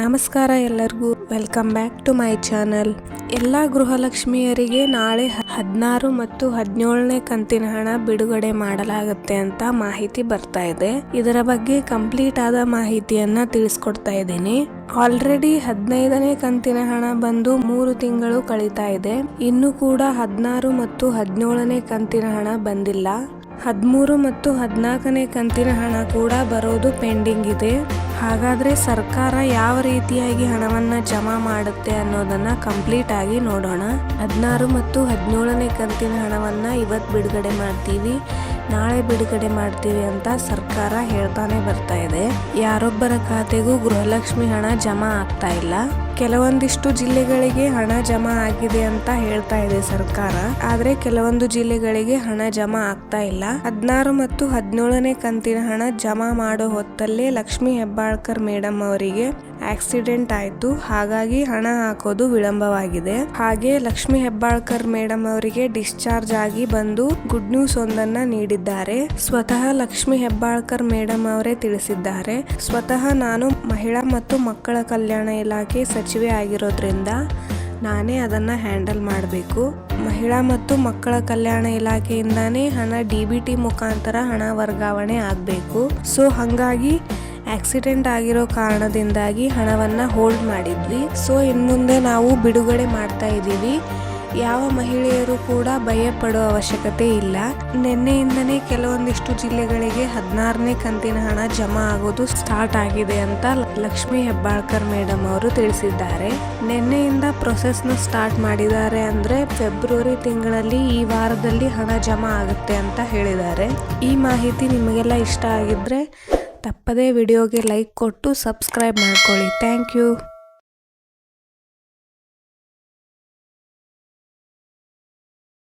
ನಮಸ್ಕಾರ ಎಲ್ಲರಿಗೂ. Welcome back to my channel ಎಲ್ಲ ಗೃಹಲಕ್ಷ್ಮಿಯರಿಗೆ ನಾಳೆ ಹದಿನಾರು ಮತ್ತು ಹದಿನೇಳನೇ ಕಂತಿನ ಹಣ ಬಿಡುಗಡೆ ಮಾಡಲಾಗುತ್ತೆ ಅಂತ ಮಾಹಿತಿ ಬರ್ತಾ ಇದೆ. ಇದರ ಬಗ್ಗೆ ಕಂಪ್ಲೀಟ್ ಆದ ಮಾಹಿತಿಯನ್ನ ತಿಳಿಸ್ಕೊಡ್ತಾ ಇದ್ದೀನಿ. ಆಲ್ರೆಡಿ ಹದಿನೈದನೇ ಕಂತಿನ ಹಣ ಬಂದು ಮೂರು ತಿಂಗಳು ಕಳೀತಾ ಇದೆ. ಇನ್ನು ಕೂಡ ಹದಿನಾರು ಮತ್ತು ಹದಿನೇಳನೇ ಕಂತಿನ ಹಣ ಬಂದಿಲ್ಲ. ಹದಿಮೂರು ಮತ್ತು ಹದಿನಾಲ್ಕನೇ ಕಂತಿನ ಹಣ ಕೂಡ ಬರೋದು ಪೆಂಡಿಂಗ್ ಇದೆ. ಹಾಗಾದರೆ ಸರ್ಕಾರ ಯಾವ ರೀತಿಯಾಗಿ ಹಣವನ್ನು ಜಮಾ ಮಾಡುತ್ತೆ ಅನ್ನೋದನ್ನು ಕಂಪ್ಲೀಟ್ ಆಗಿ ನೋಡೋಣ. ಹದಿನಾರು ಮತ್ತು ಹದಿನೇಳನೇ ಕಂತಿನ ಹಣವನ್ನು ಇವತ್ತು ಬಿಡುಗಡೆ ಮಾಡ್ತೀವಿ, ನಾಳೆ ಬಿಡುಗಡೆ ಮಾಡ್ತೀವಿ ಅಂತ ಸರ್ಕಾರ ಹೇಳ್ತಾನೆ ಬರ್ತಾ ಇದೆ. ಯಾರೊಬ್ಬರ ಖಾತೆಗೂ ಗೃಹಲಕ್ಷ್ಮಿ ಹಣ ಜಮಾ ಆಗ್ತಾ ಇಲ್ಲ. ಕೆಲವೊಂದಿಷ್ಟು ಜಿಲ್ಲೆಗಳಿಗೆ ಹಣ ಜಮಾ ಆಗಿದೆ ಅಂತ ಹೇಳ್ತಾ ಇದೆ ಸರ್ಕಾರ. ಆದ್ರೆ ಕೆಲವೊಂದು ಜಿಲ್ಲೆಗಳಿಗೆ ಹಣ ಜಮಾ ಆಗ್ತಾ ಇಲ್ಲ. ಹದಿನಾರು ಮತ್ತು ಹದಿನೇಳನೇ ಕಂತಿನ ಹಣ ಜಮಾ ಮಾಡೋ ಹೊತ್ತಲ್ಲೇ ಲಕ್ಷ್ಮಿ ಹೆಬ್ಬಾಳ್ಕರ್ ಮೇಡಮ್ ಅವರಿಗೆ ಆಕ್ಸಿಡೆಂಟ್ ಆಯ್ತು. ಹಾಗಾಗಿ ಹಣ ಹಾಕೋದು ವಿಳಂಬವಾಗಿದೆ. ಹಾಗೆ ಲಕ್ಷ್ಮಿ ಹೆಬ್ಬಾಳ್ಕರ್ ಮೇಡಮ್ ಅವರಿಗೆ ಡಿಸ್ಚಾರ್ಜ್ ಆಗಿ ಬಂದು ಗುಡ್ ನ್ಯೂಸ್ ಒಂದನ್ನ ನೀಡಿದ್ದಾರೆ. ಸ್ವತಃ ಲಕ್ಷ್ಮಿ ಹೆಬ್ಬಾಳ್ಕರ್ ಮೇಡಮ್ ಅವರೇ ತಿಳಿಸಿದ್ದಾರೆ. ಸ್ವತಃ ನಾನು ಮಹಿಳಾ ಮತ್ತು ಮಕ್ಕಳ ಕಲ್ಯಾಣ ಇಲಾಖೆ ಸಚಿವೆ ಆಗಿರೋದ್ರಿಂದ ನಾನೇ ಅದನ್ನು ಹ್ಯಾಂಡಲ್ ಮಾಡಬೇಕು. ಮಹಿಳಾ ಮತ್ತು ಮಕ್ಕಳ ಕಲ್ಯಾಣ ಇಲಾಖೆಯಿಂದಾನೇ ಹಣ ಡಿ ಬಿ ಟಿ ಮುಖಾಂತರ ಹಣ ವರ್ಗಾವಣೆ ಆಗಬೇಕು. ಸೊ, ಹಾಗಾಗಿ ಆಕ್ಸಿಡೆಂಟ್ ಆಗಿರೋ ಕಾರಣದಿಂದಾಗಿ ಹಣವನ್ನು ಹೋಲ್ಡ್ ಮಾಡಿದ್ವಿ. ಸೊ, ಇನ್ಮುಂದೆ ನಾವು ಬಿಡುಗಡೆ ಮಾಡ್ತಾ ಇದ್ದೀವಿ. ಯಾವ ಮಹಿಳೆಯರು ಕೂಡ ಭಯ ಪಡೋ ಅವಶ್ಯಕತೆ ಇಲ್ಲ. ನಿನ್ನೆಯಿಂದನೇ ಕೆಲವೊಂದಿಷ್ಟು ಜಿಲ್ಲೆಗಳಿಗೆ ಹದಿನಾರನೇ ಕಂತಿನ ಹಣ ಜಮಾ ಆಗೋದು ಸ್ಟಾರ್ಟ್ ಆಗಿದೆ ಅಂತ ಲಕ್ಷ್ಮಿ ಹೆಬ್ಬಾಳ್ಕರ್ ಮೇಡಮ್ ಅವರು ತಿಳಿಸಿದ್ದಾರೆ. ನಿನ್ನೆಯಿಂದ ಪ್ರೊಸೆಸ್ನ ಸ್ಟಾರ್ಟ್ ಮಾಡಿದ್ದಾರೆ ಅಂದ್ರೆ ಫೆಬ್ರವರಿ ತಿಂಗಳಲ್ಲಿ ಈ ವಾರದಲ್ಲಿ ಹಣ ಜಮಾ ಆಗುತ್ತೆ ಅಂತ ಹೇಳಿದ್ದಾರೆ. ಈ ಮಾಹಿತಿ ನಿಮಗೆಲ್ಲ ಇಷ್ಟ ಆಗಿದ್ರೆ ತಪ್ಪದೇ ವಿಡಿಯೋಗೆ ಲೈಕ್ ಕೊಟ್ಟು ಸಬ್ಸ್ಕ್ರೈಬ್ ಮಾಡ್ಕೊಳ್ಳಿ. Thank you